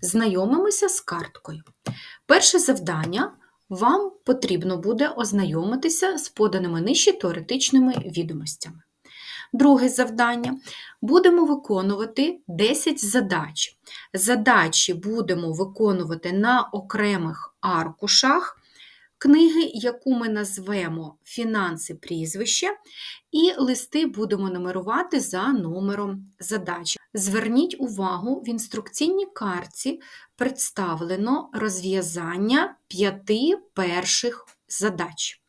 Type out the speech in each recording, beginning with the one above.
Знайомимося з карткою. Перше завдання вам потрібно буде ознайомитися з поданими нижче теоретичними відомостями. Друге завдання будемо виконувати 10 задач. Задачі будемо виконувати на окремих аркушах книги, яку ми назвемо Фінанси прізвище, і листи будемо нумерувати за номером задачі. Зверніть увагу, в інструкційній картці представлено розв'язання п'яти перших задач.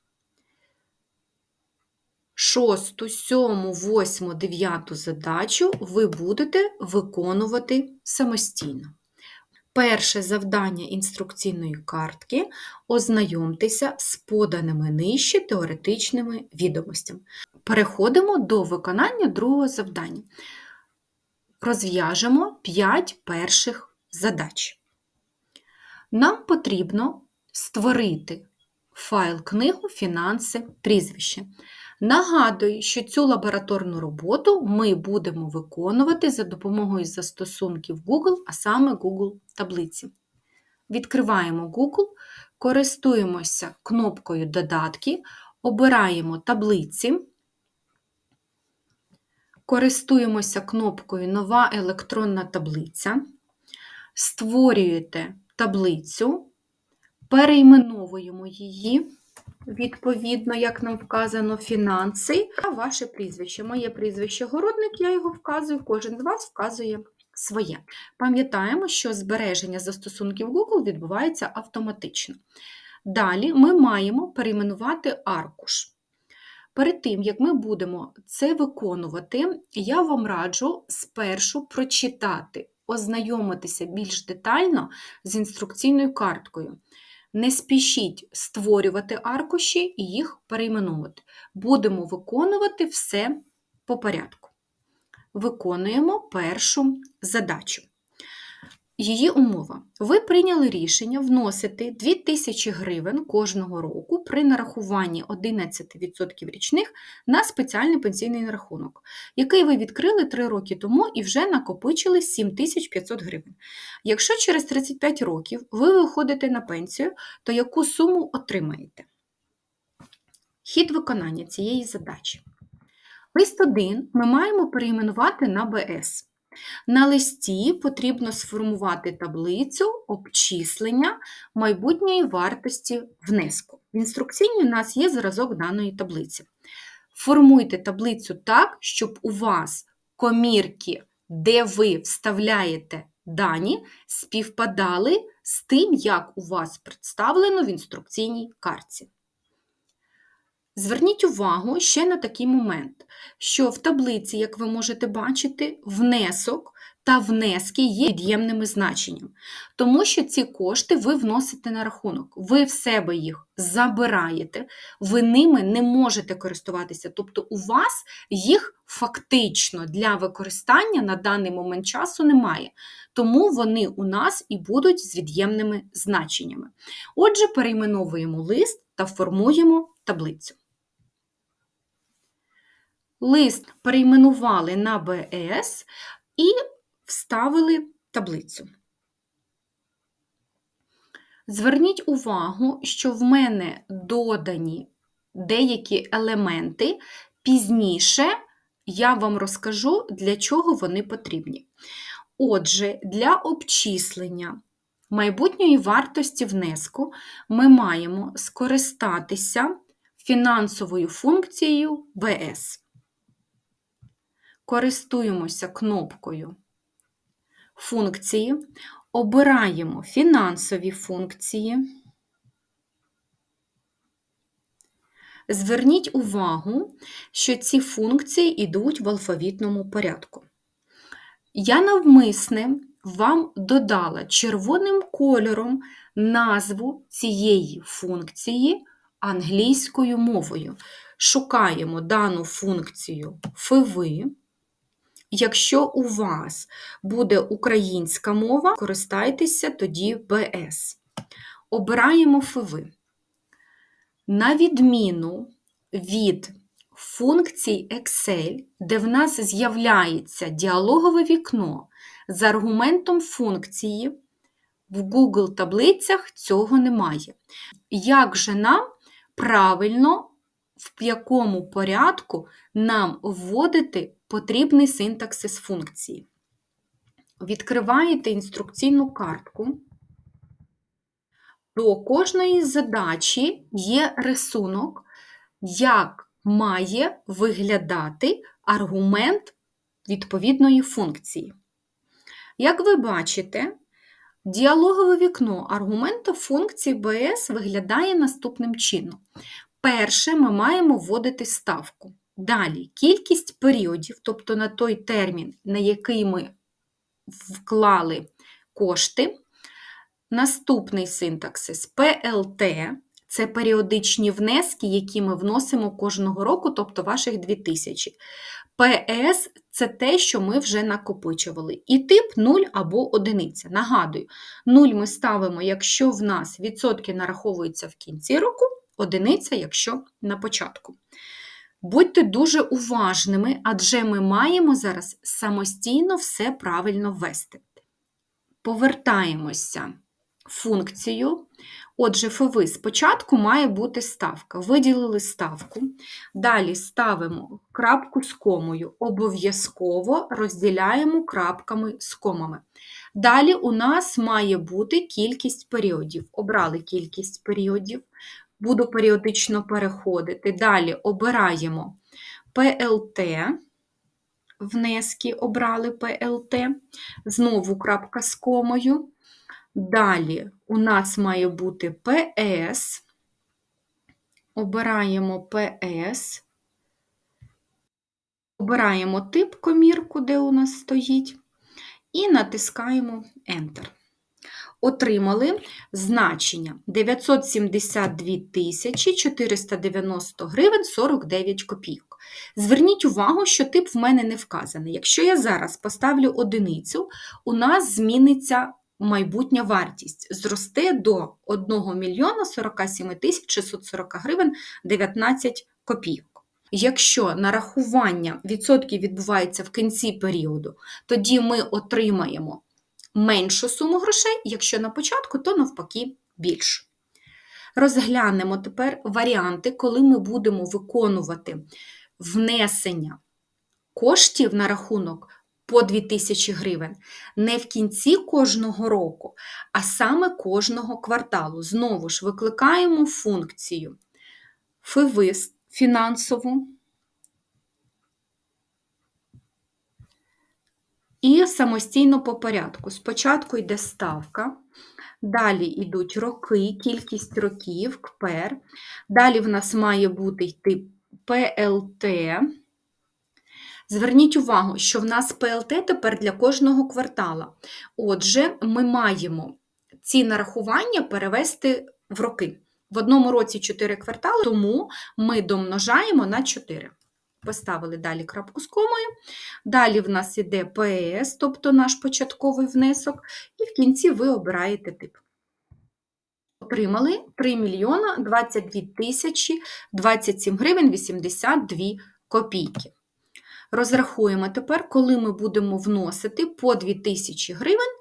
Шосту, сьому, восьму, дев'яту задачу ви будете виконувати самостійно. Перше завдання інструкційної картки ознайомтеся з поданими нижче теоретичними відомостями. Переходимо до виконання другого завдання. Розв'яжемо 5 перших задач. Нам потрібно створити файл книгу Фінанси прізвище. Нагадую, що цю лабораторну роботу ми будемо виконувати за допомогою застосунків Google, а саме Google таблиці. Відкриваємо Google, користуємося кнопкою Додатки, обираємо таблиці, користуємося кнопкою Нова електронна таблиця, створюєте таблицю, перейменовуємо її відповідно, як нам вказано, фінанси, а ваше прізвище. Моє прізвище городник, я його вказую, кожен з вас вказує своє. Пам'ятаємо, що збереження застосунків Google відбувається автоматично. Далі ми маємо перейменувати аркуш. Перед тим, як ми будемо це виконувати, я вам раджу спершу прочитати, ознайомитися більш детально з інструкційною карткою. Не спішіть створювати аркуші і їх перейменувати. Будемо виконувати все по порядку. Виконуємо першу задачу. Її умова. Ви прийняли рішення вносити 2000 гривень кожного року при нарахуванні 11% річних на спеціальний пенсійний рахунок, який ви відкрили 3 роки тому і вже накопичили 7500 гривень. Якщо через 35 років ви виходите на пенсію, то яку суму отримаєте? Хід виконання цієї задачі. Лист 1 ми маємо перейменувати на БС. На листі потрібно сформувати таблицю обчислення майбутньої вартості внеску. В інструкційній у нас є зразок даної таблиці. Формуйте таблицю так, щоб у вас комірки, де ви вставляєте дані, співпадали з тим, як у вас представлено в інструкційній картці. Зверніть увагу ще на такий момент, що в таблиці, як ви можете бачити, внесок та внески є від'ємними значенням, тому що ці кошти ви вносите на рахунок, ви в себе їх забираєте, ви ними не можете користуватися. Тобто у вас їх фактично для використання на даний момент часу немає. Тому вони у нас і будуть з від'ємними значеннями. Отже, перейменовуємо лист та формуємо таблицю. Лист перейменували на БС і вставили таблицю. Зверніть увагу, що в мене додані деякі елементи, пізніше я вам розкажу, для чого вони потрібні. Отже, для обчислення майбутньої вартості внеску ми маємо скористатися фінансовою функцією БС користуємося кнопкою функції, обираємо фінансові функції. Зверніть увагу, що ці функції йдуть в алфавітному порядку. Я навмисне вам додала червоним кольором назву цієї функції англійською мовою. Шукаємо дану функцію фиви. Якщо у вас буде українська мова, користайтеся тоді БС. Обираємо ФВ. На відміну від функцій Excel, де в нас з'являється діалогове вікно з аргументом функції, В Google таблицях цього немає. Як же нам правильно, в якому порядку нам вводити потрібний синтаксис функції? Відкриваєте інструкційну картку. До кожної задачі є рисунок, як має виглядати аргумент відповідної функції. Як ви бачите, діалогове вікно аргументу функції BS виглядає наступним чином. Перше, ми маємо вводити ставку. Далі кількість періодів, тобто на той термін, на який ми вклали кошти. Наступний синтаксис PLT це періодичні внески, які ми вносимо кожного року, тобто ваших 2000. PS це те, що ми вже накопичували. І тип 0 або 1. Нагадую, 0 ми ставимо, якщо в нас відсотки нараховуються в кінці року, одиниця, якщо на початку. Будьте дуже уважними, адже ми маємо зараз самостійно все правильно ввести. Повертаємося функцію. Отже, ФВ спочатку має бути ставка. Виділили ставку. Далі ставимо крапку з комою. Обов'язково розділяємо крапками з комами. Далі у нас має бути кількість періодів. Обрали кількість періодів, буду періодично переходити. Далі обираємо PLT, внески обрали PLT, знову крапка з комою. Далі у нас має бути PS, обираємо PS, обираємо тип комірку, де у нас стоїть, і натискаємо Enter отримали значення 972 тисячі 490 гривень 49 копійок. Зверніть увагу, що тип в мене не вказаний. Якщо я зараз поставлю одиницю, у нас зміниться майбутня вартість, зросте до 1 мільйона 47 тисяч 640 гривень 19 копійок. Якщо нарахування відсотків відбувається в кінці періоду, тоді ми отримаємо меншу суму грошей, якщо на початку, то навпаки більшу. Розглянемо тепер варіанти, коли ми будемо виконувати внесення коштів на рахунок по 2000 гривень не в кінці кожного року, а саме кожного кварталу. Знову ж викликаємо функцію ФИВИС фінансову. І самостійно по порядку. Спочатку йде ставка, далі йдуть роки, кількість років, КПЕР. Далі в нас має бути йти ПЛТ. Зверніть увагу, що в нас ПЛТ тепер для кожного квартала. Отже, ми маємо ці нарахування перевести в роки. В одному році 4 квартали, тому ми домножаємо на 4 поставили далі крапку з комою. Далі в нас іде ПС, тобто наш початковий внесок, і в кінці ви обираєте тип. Отримали 3 мільйона 22 тисячі 27 гривень 82 копійки. Розрахуємо тепер, коли ми будемо вносити по 2000 гривень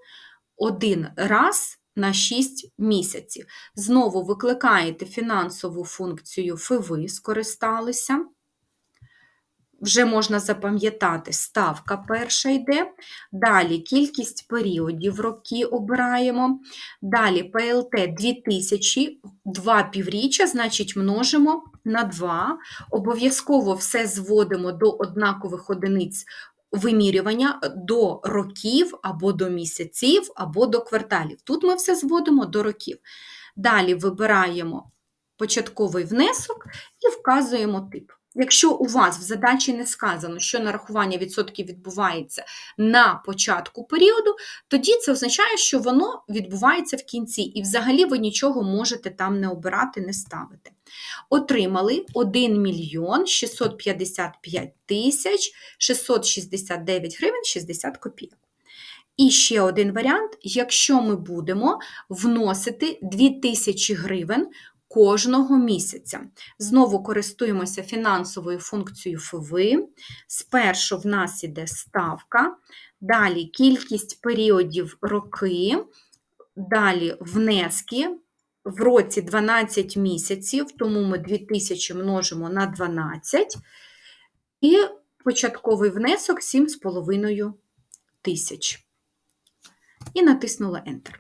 один раз на 6 місяців. Знову викликаєте фінансову функцію ФИВИ, скористалися вже можна запам'ятати, ставка перша йде. Далі кількість періодів роки обираємо. Далі ПЛТ 2000, 2 півріччя, значить, множимо на 2. Обов'язково все зводимо до однакових одиниць вимірювання до років, або до місяців, або до кварталів. Тут ми все зводимо до років. Далі вибираємо початковий внесок і вказуємо тип. Якщо у вас в задачі не сказано, що нарахування відсотків відбувається на початку періоду, тоді це означає, що воно відбувається в кінці, і взагалі ви нічого можете там не обирати, не ставити. Отримали 1 мільйон 655 тисяч 669 гривень 60 копійок. І ще один варіант: якщо ми будемо вносити 2000 гривень кожного місяця. Знову користуємося фінансовою функцією ФВ. Спершу в нас іде ставка, далі кількість періодів роки, Далі внески в році 12 місяців, тому ми 2000 множимо на 12. І початковий внесок 7,5 тисяч. І натиснула Enter.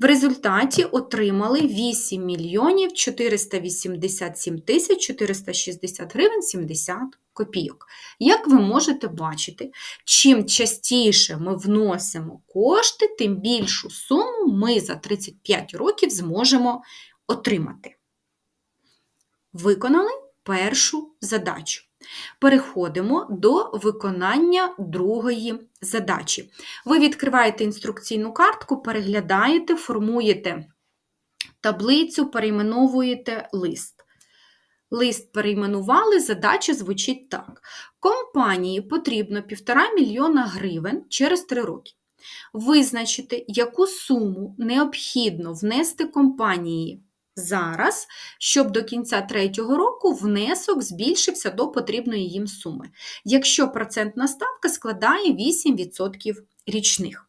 В результаті отримали 8 мільйонів 487 тисяч 460 гривень 70 копійок. Як ви можете бачити, чим частіше ми вносимо кошти, тим більшу суму ми за 35 років зможемо отримати. Виконали першу задачу. Переходимо до виконання другої задачі. Ви відкриваєте інструкційну картку, переглядаєте, формуєте таблицю, перейменовуєте лист. Лист перейменували, задача звучить так. Компанії потрібно 1,5 мільйона гривень через 3 роки. Визначити, яку суму необхідно внести компанії зараз, щоб до кінця третього року внесок збільшився до потрібної їм суми, якщо процентна ставка складає 8% річних.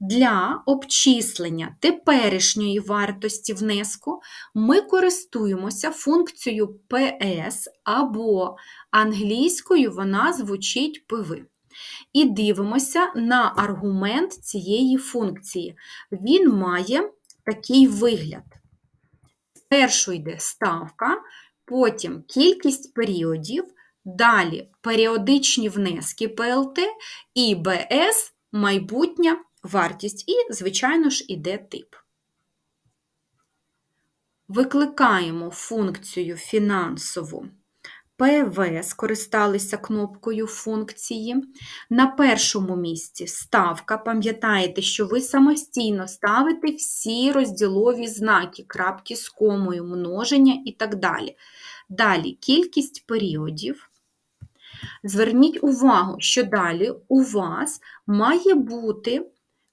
Для обчислення теперішньої вартості внеску ми користуємося функцією PS або англійською вона звучить ПВ. І дивимося на аргумент цієї функції. Він має такий вигляд. Спершу йде ставка, потім кількість періодів, далі періодичні внески ПЛТ і БС майбутня вартість, і, звичайно ж, іде тип. Викликаємо функцію фінансову ПВ, скористалися кнопкою функції. На першому місці ставка. Пам'ятаєте, що ви самостійно ставите всі розділові знаки, крапки з комою, множення і так далі. Далі кількість періодів. Зверніть увагу, що далі у вас має бути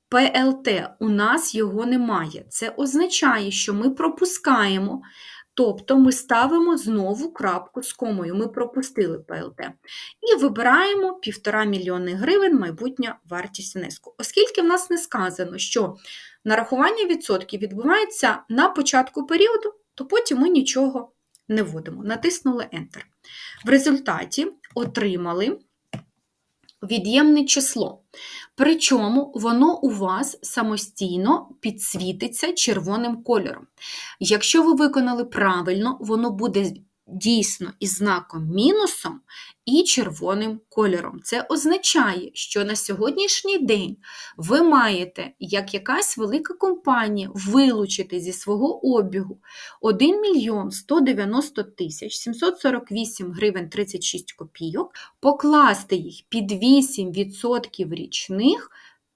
ПЛТ, у нас його немає. Це означає, що ми пропускаємо, тобто ми ставимо знову крапку з комою, ми пропустили ПЛТ. І вибираємо 1,5 мільйони гривень майбутня вартість внеску. Оскільки в нас не сказано, що нарахування відсотків відбувається на початку періоду, то потім ми нічого не вводимо. Натиснули Enter. В результаті отримали від'ємне число. Причому воно у вас самостійно підсвітиться червоним кольором. Якщо ви виконали правильно, воно буде дійсно із знаком мінусом і червоним кольором. Це означає, що на сьогоднішній день ви маєте, як якась велика компанія, вилучити зі свого обігу 1 мільйон 190 тисяч 748 гривень 36 копійок, покласти їх під 8% річних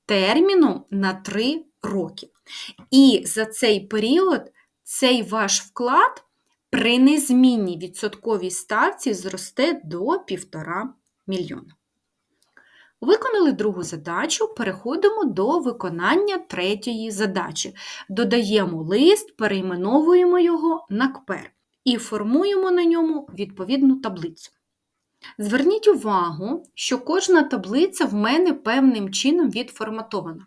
терміном на 3 роки. І за цей період цей ваш вклад при незмінній відсотковій ставці зросте до 1,5 мільйона. Виконали другу задачу, переходимо до виконання третьої задачі. Додаємо лист, перейменовуємо його на КПЕР і формуємо на ньому відповідну таблицю. Зверніть увагу, що кожна таблиця в мене певним чином відформатована.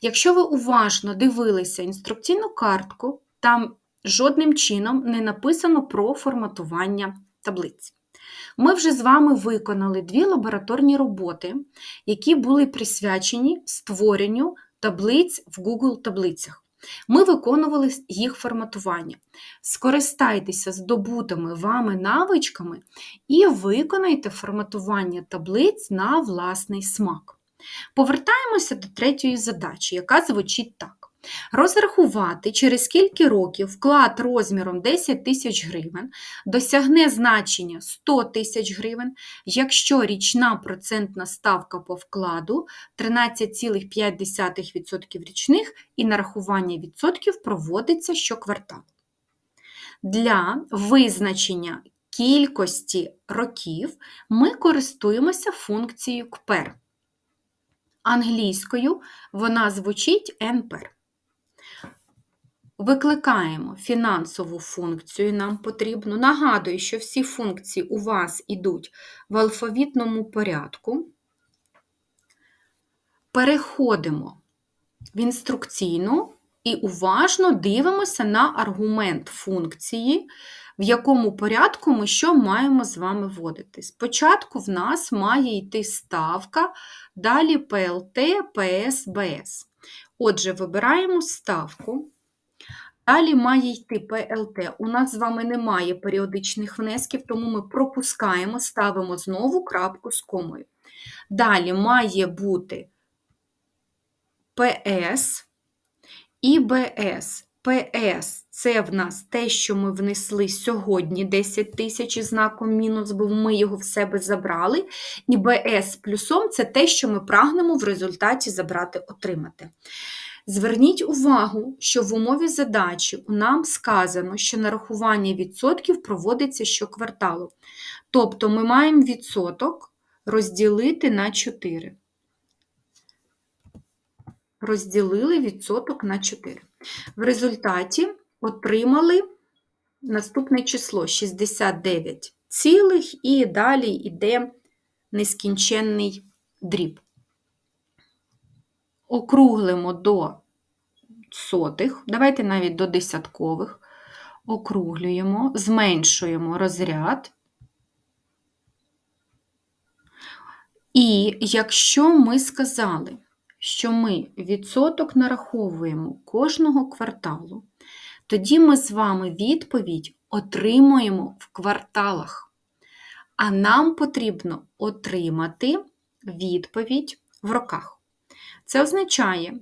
Якщо ви уважно дивилися інструкційну картку, там жодним чином не написано про форматування таблиць. Ми вже з вами виконали дві лабораторні роботи, які були присвячені створенню таблиць в Google таблицях. Ми виконували їх форматування. Скористайтеся здобутими вами навичками і виконайте форматування таблиць на власний смак. Повертаємося до третьої задачі, яка звучить так. Розрахувати, через скільки років вклад розміром 10 тисяч гривень досягне значення 100 тисяч гривень, якщо річна процентна ставка по вкладу 13,5% річних і нарахування відсотків проводиться щокварталу. Для визначення кількості років ми користуємося функцією КПЕР. Англійською вона звучить NPER. Викликаємо фінансову функцію, нам потрібно. Нагадую, що всі функції у вас йдуть в алфавітному порядку. Переходимо в інструкційну І уважно дивимося на аргумент функції, в якому порядку ми що маємо з вами вводити. Спочатку в нас має йти ставка, далі ПЛТ, ПС, БС. Отже, вибираємо ставку. Далі має йти ПЛТ. У нас з вами немає періодичних внесків, тому ми пропускаємо, ставимо знову крапку з комою. Далі має бути ПС і БС. ПС це в нас те, що ми внесли сьогодні 10 тисяч із знаком мінус, бо ми його в себе забрали. І БС плюсом це те, що ми прагнемо в результаті забрати, отримати. Зверніть увагу, що в умові задачі нам сказано, що нарахування відсотків проводиться щокварталу. Тобто ми маємо відсоток розділити на 4. Розділили відсоток на 4. В результаті отримали наступне число 69 цілих і далі йде нескінченний дріб. Округлимо до сотих, давайте навіть до десяткових, округлюємо, зменшуємо розряд. І якщо ми сказали, що ми відсоток нараховуємо кожного кварталу, тоді ми з вами відповідь отримуємо в кварталах. А нам потрібно отримати відповідь в роках. Це означає,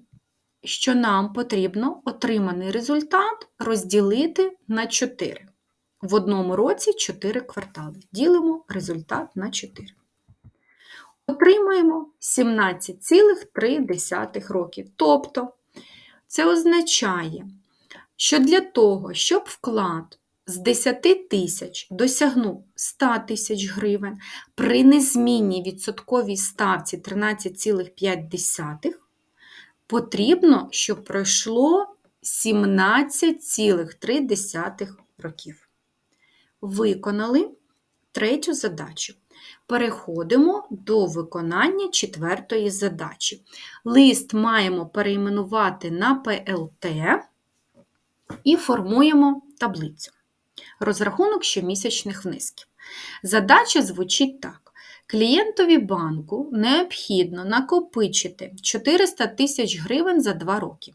що нам потрібно отриманий результат розділити на 4. В одному році 4 квартали. Ділимо результат на 4. Отримаємо 17,3 років. Тобто, це означає, що для того, щоб вклад з 10 тисяч досягнув 100 тисяч гривень при незмінній відсотковій ставці 13,5, потрібно, щоб пройшло 17,3 років. Виконали третю задачу. Переходимо до виконання четвертої задачі. Лист маємо перейменувати на ПЛТ і формуємо таблицю. Розрахунок щомісячних внесків. Задача звучить так. Клієнтові банку необхідно накопичити 400 тисяч гривень за 2 роки.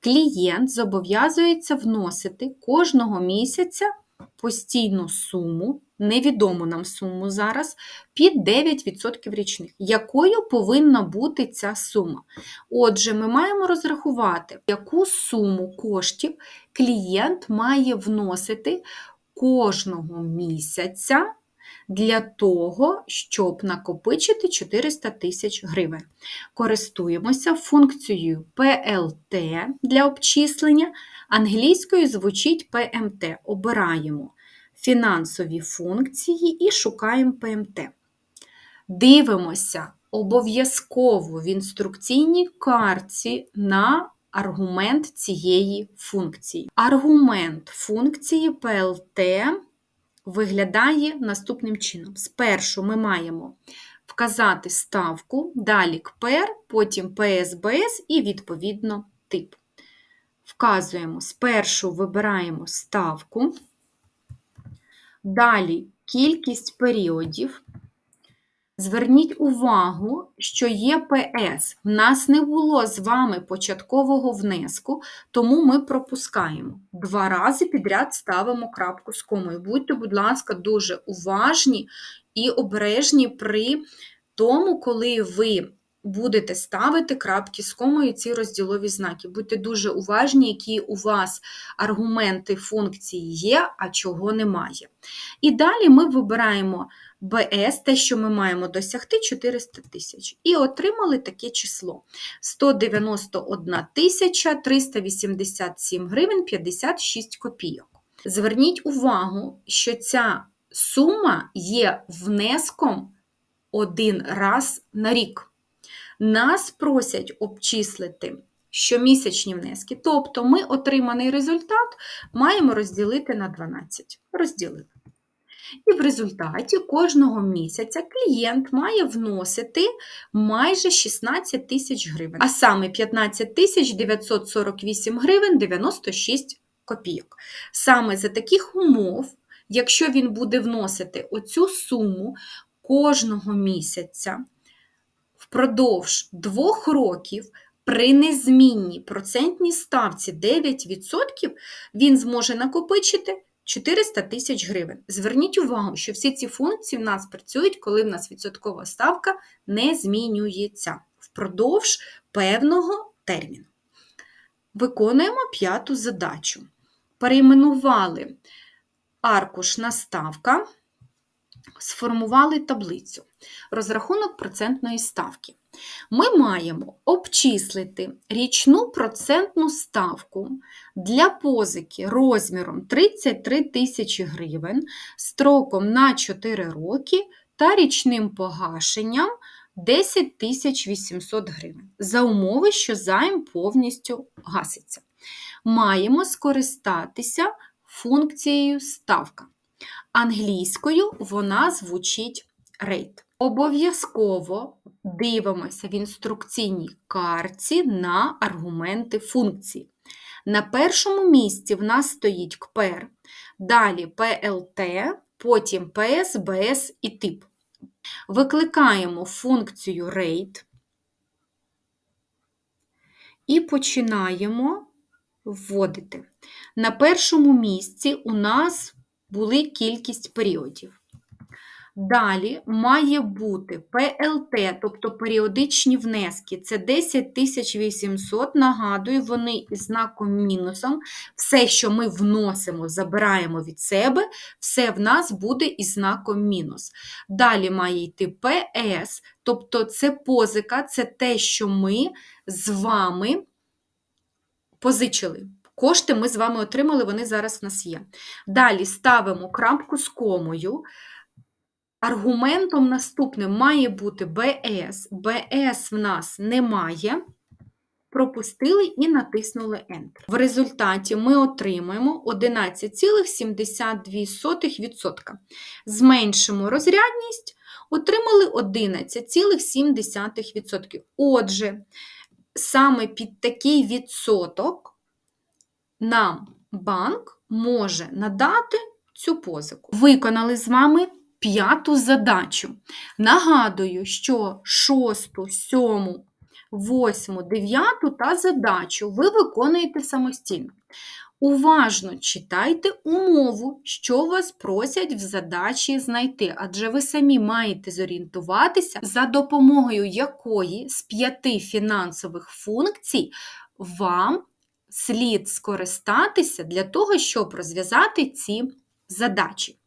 Клієнт зобов'язується вносити кожного місяця постійну суму, невідому нам суму зараз, під 9% річних. Якою повинна бути ця сума? Отже, ми маємо розрахувати, яку суму коштів клієнт має вносити кожного місяця для того, щоб накопичити 400 тисяч гривень. Користуємося функцією PLT для обчислення. Англійською звучить PMT. Обираємо фінансові функції і шукаємо PMT. Дивимося обов'язково в інструкційній картці на аргумент цієї функції. Аргумент функції PLT виглядає наступним чином. Спершу ми маємо вказати ставку, далі КПР, потім ПСБС і, відповідно, тип. Вказуємо, спершу вибираємо ставку, далі кількість періодів. Зверніть увагу, що є ПС. В нас не було з вами початкового внеску, тому ми пропускаємо. Два рази підряд ставимо крапку з комою. Будьте, будь ласка, дуже уважні і обережні при тому, коли ви будете ставити крапки з комою ці розділові знаки. Будьте дуже уважні, які у вас аргументи функції є, а чого немає. І далі ми вибираємо. БС, те, що ми маємо досягти 400 тисяч. І отримали таке число: 191 тисяча 387 гривень 56 копійок. Зверніть увагу, що ця сума є внеском один раз на рік. Нас просять обчислити щомісячні внески, тобто ми отриманий результат маємо розділити на 12. Розділили. І в результаті кожного місяця клієнт має вносити майже 16 тисяч гривень, а саме 15 тисяч 948 гривень 96 копійок. Саме за таких умов, якщо він буде вносити оцю суму кожного місяця впродовж двох років при незмінній процентній ставці 9%, він зможе накопичити 400 тисяч гривень. Зверніть увагу, що всі ці функції в нас працюють, коли в нас відсоткова ставка не змінюється впродовж певного терміну. Виконуємо п'яту задачу. Перейменували аркуш на ставка, сформували таблицю. Розрахунок процентної ставки. Ми маємо обчислити річну процентну ставку для позики розміром 33 тисячі гривень строком на 4 роки та річним погашенням 10 тисяч 800 гривень за умови, що займ повністю гаситься. Маємо скористатися функцією ставка. Англійською вона звучить rate. Обов'язково дивимося в інструкційній карті на аргументи функції. На першому місці в нас стоїть КПЕР, далі ПЛТ, потім ПС, БС і тип. Викликаємо функцію rate і починаємо вводити. На першому місці у нас були кількість періодів. Далі має бути ПЛТ, тобто періодичні внески. Це 10 800, нагадую, вони із знаком мінусом. Все, що ми вносимо, забираємо від себе, все в нас буде із знаком мінус. Далі має йти ПС, тобто це позика, це те, що ми з вами позичили. Кошти ми з вами отримали, вони зараз в нас є. Далі ставимо крапку з комою. Аргументом наступним має бути БС. БС в нас немає. Пропустили і натиснули Enter. В результаті ми отримаємо 11,72%. Зменшимо розрядність, отримали 11,7%. Отже, саме під такий відсоток нам банк може надати цю позику. Виконали з вами п'яту задачу. Нагадую, що шосту, сьому, восьму, дев'яту та задачу ви виконуєте самостійно. Уважно читайте умову, що вас просять в задачі знайти, адже ви самі маєте зорієнтуватися, за допомогою якої з п'яти фінансових функцій вам слід скористатися для того, щоб розв'язати ці задачі.